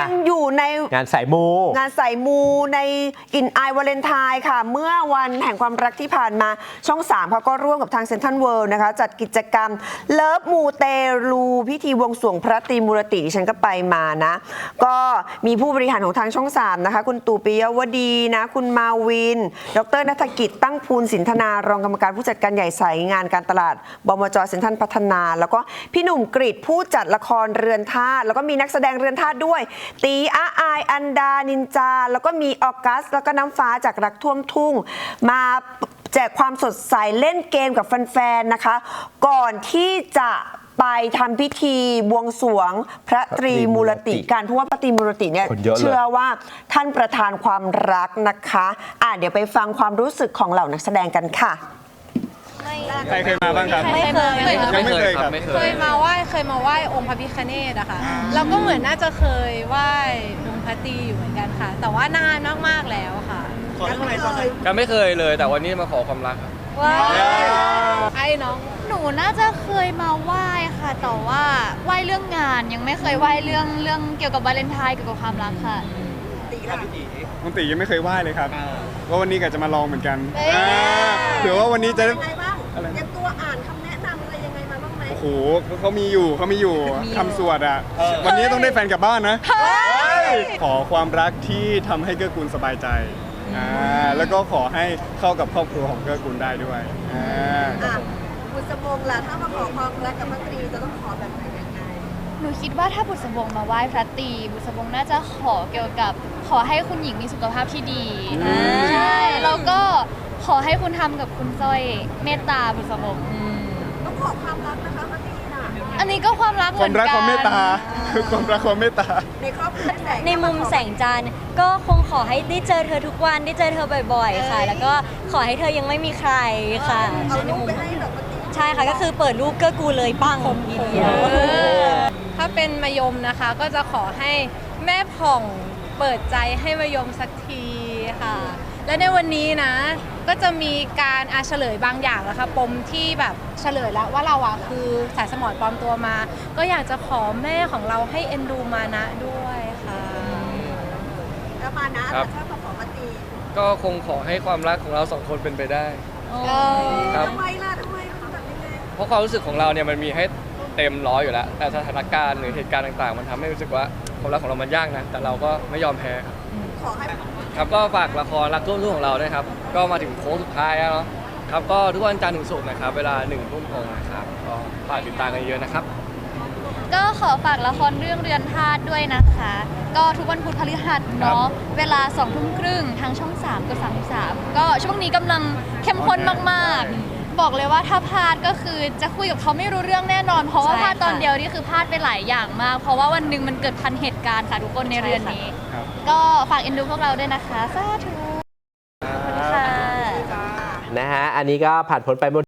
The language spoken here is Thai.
ยังอยู่ในงานสายมู งานใส่มูในกลิ่นอายวาเลนไทน์ค่ะ เมื่อวันแห่งความรักที่ผ่านมาช่อง 3เขาก็ร่วมกับทางเซนทันเวิลด์นะคะ จัดกิจกรรมเลิฟมูเตลูพิธีบวงสรวงพระตรีมูรติดิฉันก็ไปมานะ ก็มีผู้บริหารของทางช่อง 3 นะคะ คุณตู่ปิยวดีนะ คุณมาวิน ดรนัฐกิจตั้งภูลสินธนารองกรรมการผู้จัดการใหญ่สายงานการตลาดบมจเซ็นทรัลพัฒนา แล้วก็พี่หนุ่มกริดผู้จัดละครเรือนธาตุแล้วก็มีนักแสดงเรือนธาตุด้วยตีอาอายอันดานินจา แล้วก็มีออกัส แล้วก็น้ำฟ้าจากรักท่วมทุ่ง มาแจกความสดใสเล่นเกมกับแฟนๆนะคะ ก่อนที่จะไปทำพิธีบวงสรวงพระตรีมูรติการเพราะว่าพระตรีมูรติเนี่ยคนเยอะเลย เชื่อว่าท่านประธานความรักนะคะ อะเดี๋ยวไปฟังความรู้สึกของเหล่านักแสดงกันค่ะ ใครเคยมาบ้างครับ ไม่เคยยังไม่เคยครับไม่เคเคยยมาไหว้เคยมาไหว้องค์พระพิฆเนศอะค่ะแล้วก็เหมือนน่าจะเคยไหว้องค์พระตรีอยู่เหมือนกันค่ะ แต่ว่านานมากๆแล้วค่ะยังไม่เคยเลย แต่วันนี้มาขอความรักครับ ว้าไอ้น้องหนูน่าจะเคยมาไหว้ค่ะ แต่ว่าไหว้เรื่องงานยังไม่เคยไหว้เรื่องเรื่องเกี่ยวกับวาเลนไทน์เกี่ยวกับความรักค่ะ น้องตียังไม่เคยไหว้เลยครับว่าวันนี้ก็จะมาลองเหมือนกันเอ้ยอ่าเผื่อว่าวันนี้จะยังไงบ้าง อะไรเตรียมตัวอ่านคำแนะนำอะไรยังไงมาบ้างไหมโอ้โหเขามีอยู่เขามีอยู่ทำสวดอะ วันนี้ต้องได้แฟนกลับบ้านนะ ขอความรักที่ทำให้เกื้อกูลสบายใจอ่าแล้วก็ขอให้เข้ากับครอบครัวของเกื้อกูลได้ด้วยอ่าครับผมบุษบงล่ะถ้ามาขอความรักกับพระตรีจะต้องขอแบบ คิดว่าถ้าบุษบงมาไหว้พระตรีบุษบงน่าจะขอเกี่ยวกับ ขอให้คุณหญิงมีสุขภาพที่ดีใช่แล้วก็ขอให้คุณทำกับคุณสร้อยเมตตาบุษบงต้องขอความรักนะคะพระตรีน่ะอันนี้ก็ความรักเหคมืวาอมนรักกัความเมตตาคือความรักความเมตตา ในครอบครัวแสงในมุมแสงจันทร์ก็คงขอให้ได้เจอเธอทุกวันได้เจอเธอบ่อย ๆ ค่ะ แล้วก็ขอให้เธอยังไม่มีใครค่ะเอาในลูกมุมไปให้แบบพระตรีใช่ค่ะก็คือเปิดรูปเกื้อกูลเลยปังทีเดียว ถ้าเป็นมายมนะคะ ก็จะขอให้แม่ผ่องเปิดใจให้มายมสักทีค่ะ และในวันนี้นะ ก็จะมีการอาเฉลยบางอย่างแล้วค่ะปมที่แบบเฉลยแล้วว่าเราอะคือสายสมอปลอมตัวมา ก็อยากจะขอแม่ของเราให้เอ็นดูมานะด้วยค่ะแล้วมานะครับ ถ้ามาขอพระตรีก็คงขอให้ความรักของเราสองคนเป็นไปได้ ครับ ทำไมล่ะทำไมคะแบบยังไงเพราะความรู้สึกของเราเนี่ยมันมีให้ เต็มร้อยอยู่แล้ว แต่สถานการณ์หรือเหตุการณ์ต่างๆ มันทำให้รู้สึกว่าความรักของเรามันยากนะ แต่เราก็ไม่ยอมแพ้ครับ ขอให้ครับก็ฝากละครรักร่วมรุ่งของเราด้วยครับ ก็มาถึงโค้งสุดท้ายแล้วเนาะครับก็ทุกวันจันทร์ถึงศุกร์นะครับ เวลาหนึ่งทุ่มตรงนะครับก็ฝากติดตามกันเยอะนะครับ ก็ขอฝากละครเรื่องเรือนธาตุด้วยนะคะ ก็ทุกวันพุธพฤหัสเนาะเวลา2องทุ่มครึ่งทางช่อง 3กับ33ก็ช่วงนี้กำลังเข้มข้นมากๆ บอกเลยว่าถ้าพลาดก็คือจะคุยกับเขาไม่รู้เรื่องแน่นอน เพราะว่าใช่พลาดตอนค่ะเดียวนี่คือพลาดไปหลายอย่างมาก เพราะว่าวันหนึ่งมันเกิดพันเหตุการณ์ค่ะทุกคนในเรือนนี้ครับก็ฝากเอ็นดูพวกเราด้วยนะคะสาธุค่ะ นะฮะ อันนี้ก็ผ่านพ้นไป